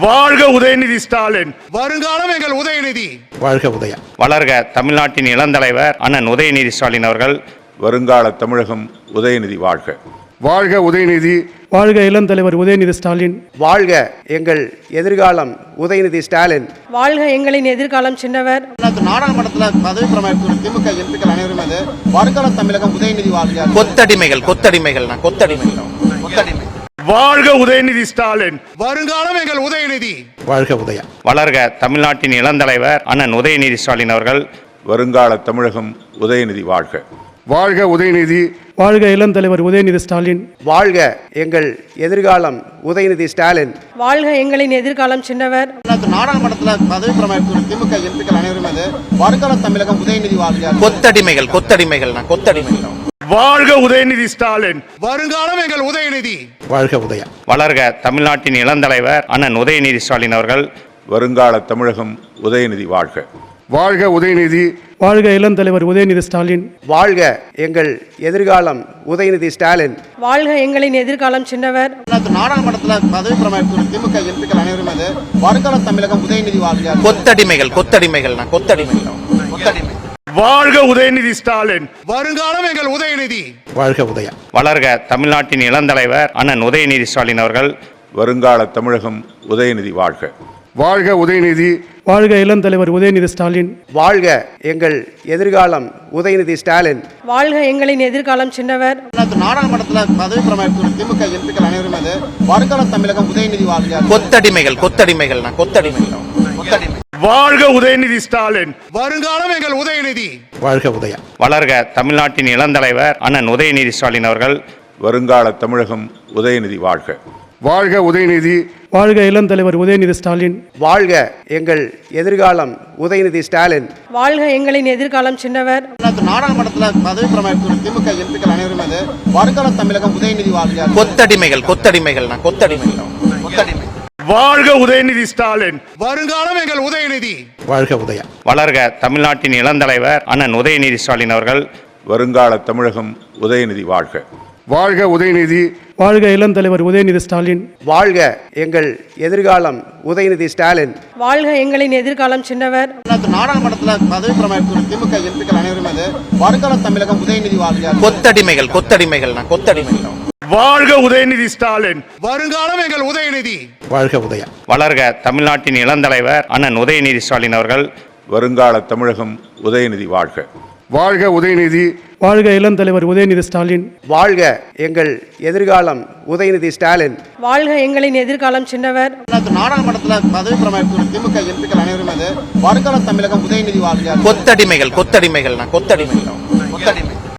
வாழ்க உதயநிதி ஸ்டாலின். வருங்காலம் எங்கள் உதயநிதி. வாழ்க உதயா. வளர்க தமிழ்நாட்டின் இளந்தலைவர் அண்ணன் உதயநிதி ஸ்டாலின் அவர்கள். வருங்கால தமிழகம் உதயநிதி வாழ்க. வாழ்க உதயநிதி. வாழ்க இளம் தலைவர் உதயநிதி ஸ்டாலின். வாழ்க எங்கள் எதிர்காலம் உதயநிதி ஸ்டாலின். வாழ்க எங்களின் எதிர்காலம் சின்னவர். நாடாளுமன்றத்தில் பதவி பிரமாணம் திமுக எம்பிக்கள் அனைவரும் மீது வருங்கால தமிழகம் உதயநிதி வாழ்க. கொத்தடிமைகள் கொத்தடிமைகள் நான் கொத்தடிமைகள். கொத்தடிமை. வாழ்க உதயநிதி ஸ்டாலின். வருங்காலம் எங்கள் உதயநிதி. வாழ்க உதயா வளர்க தமிழ்நாட்டின் இளந்தலைவர் அண்ணன் உதயநிதி ஸ்டாலின் அவர்கள். வருங்கால தமிழகம் உதயநிதி வாழ்க. வாழ்க உதயநிதி. வாழ்க இளம் தலைவர் உதயநிதி ஸ்டாலின். வாழ்க எங்கள் எதிர்காலம் உதயநிதி ஸ்டாலின். வாழ்க எங்களின் எதிர்காலம் சின்னவர். நாடாளுமன்றத்தில் பதவி பிரமாணம் திமுக எம்பிக்கள் அனைவரும் வருங்கால தமிழகம் உதயநிதி வாழ்க. கொத்தடிமைகள் கொத்தடிமைகள் நான் கொத்தடிமைகள். வாழ்க உதயநிதி ஸ்டாலின். வருங்காலம் எங்கள் உதயநிதி. வாழ்க உதயா வளர்க தமிழ்நாட்டின் இளந்தலைவர் அண்ணன் உதயநிதி ஸ்டாலின் அவர்கள். வருங்கால தமிழகம் உதயநிதி வாழ்க. வாழ்க உதயநிதி. வாழ்க இளம் தலைவர் உதயநிதி ஸ்டாலின். வாழ்க எங்கள் எதிர்காலம் உதயநிதி ஸ்டாலின். வாழ்க எங்களின் எதிர்காலம் சின்னவர். நாடாளுமன்றத்தில் பதவி பிரமாணம் திமுக எம்பிக்கள் அனைவரும் வருங்கால தமிழகம் உதயநிதி வாழ்க. கொத்தடிமைகள் கொத்தடிமைகள் நான் கொத்தடிமைகள். கொத்தடிமை. வாழ்க உதயநிதி ஸ்டாலின். வருங்காலம் எங்கள் உதயநிதி. வாழ்க உதயா வளர்க தமிழ்நாட்டின் இளந்தலைவர் அண்ணன் உதயநிதி ஸ்டாலின் அவர்கள். வருங்கால தமிழகம் உதயநிதி வாழ்க. வாழ்க உதயநிதி. வாழ்க இளம் தலைவர் உதயநிதி ஸ்டாலின். வாழ்க எங்கள் எதிர்காலம் உதயநிதி ஸ்டாலின். வாழ்க எங்களின் எதிர்காலம் சின்னவர். நாடாளுமன்றத்தில் பதவி பிரமாணம் திமுக எம்பிக்கள் அனைவரும் மீது வருங்கால தமிழகம் உதயநிதி வாழ்க. கொத்தடிமைகள் கொத்தடிமைகள் கொத்தடிமைகள். கொத்தடிமை. வாழ்க உதயநிதி ஸ்டாலின். வருங்காலம் எங்கள் உதயநிதி. வாழ்க உதயா வளர்க தமிழ்நாட்டின் இளந்தலைவர் அண்ணன் உதயநிதி ஸ்டாலின் அவர்கள். வருங்கால தமிழகம் உதயநிதி வாழ்க. வாழ்க உதயநிதி. வாழ்க இளம் தலைவர் உதயநிதி ஸ்டாலின். வாழ்க எங்கள் எதிர்காலம் உதயநிதி ஸ்டாலின். வாழ்க எங்களின் எதிர்காலம் சின்னவர். நாடாளுமன்றத்தில் பதவி பிரமாணம் திமுக எம்பிக்கள் அனைவரும் வருங்கால தமிழகம் உதயநிதி வாழ்க. கொத்தடிமைகள் கொத்தடிமைகள் நான் கொத்தடிமைகள். கொத்தடிமை. வாழ்க உதயநிதி ஸ்டாலின். வருங்காலம் எங்கள் உதயநிதி. வாழ்க உதயா வளர்க தமிழ்நாட்டின் இளந்தலைவர் அண்ணன் உதயநிதி ஸ்டாலின் அவர்கள். வருங்கால தமிழகம் உதயநிதி வாழ்க. வாழ்க உதயநிதி. வாழ்க இளம் தலைவர் உதயநிதி ஸ்டாலின். வாழ்க எங்கள் எதிர்காலம் உதயநிதி ஸ்டாலின். வாழ்க எங்களின் எதிர்காலம் சின்னவர். நாடாளுமன்றத்தில் பதவி பிரமாணம் திமுக எம்பிக்கள் அனைவரும் வருங்கால தமிழகம் உதயநிதி வாழ்க. கொத்தடிமைகள் கொத்தடிமைகள் நான் கொத்தடிமைகள். வாழ்க உதயநிதி ஸ்டாலின். வருங்காலம் எங்கள் உதயநிதி. வாழ்க உதயா. வளர்க தமிழ்நாட்டின் இளந்தலைவர் அண்ணன் உதயநிதி ஸ்டாலின் அவர்கள். வருங்கால தமிழகம் உதயநிதி வாழ்க. வாழ்க உதயநிதி. வாழ்க இளம் தலைவர் உதயநிதி ஸ்டாலின். வாழ்க எங்கள் எதிர்காலம் உதயநிதி ஸ்டாலின். வாழ்க எங்களின் எதிர்காலம் சின்னவர். நாடாளுமன்றத்தில் பதவி பிரமாணம் திமுக எம்பிக்கள் அனைவரும் வருங்கால தமிழகம் உதயநிதி வாழ்க. கொத்தடிமைகள் கொத்தடிமைகள் நான் கொத்தடிமைகள். கொத்தடிமை.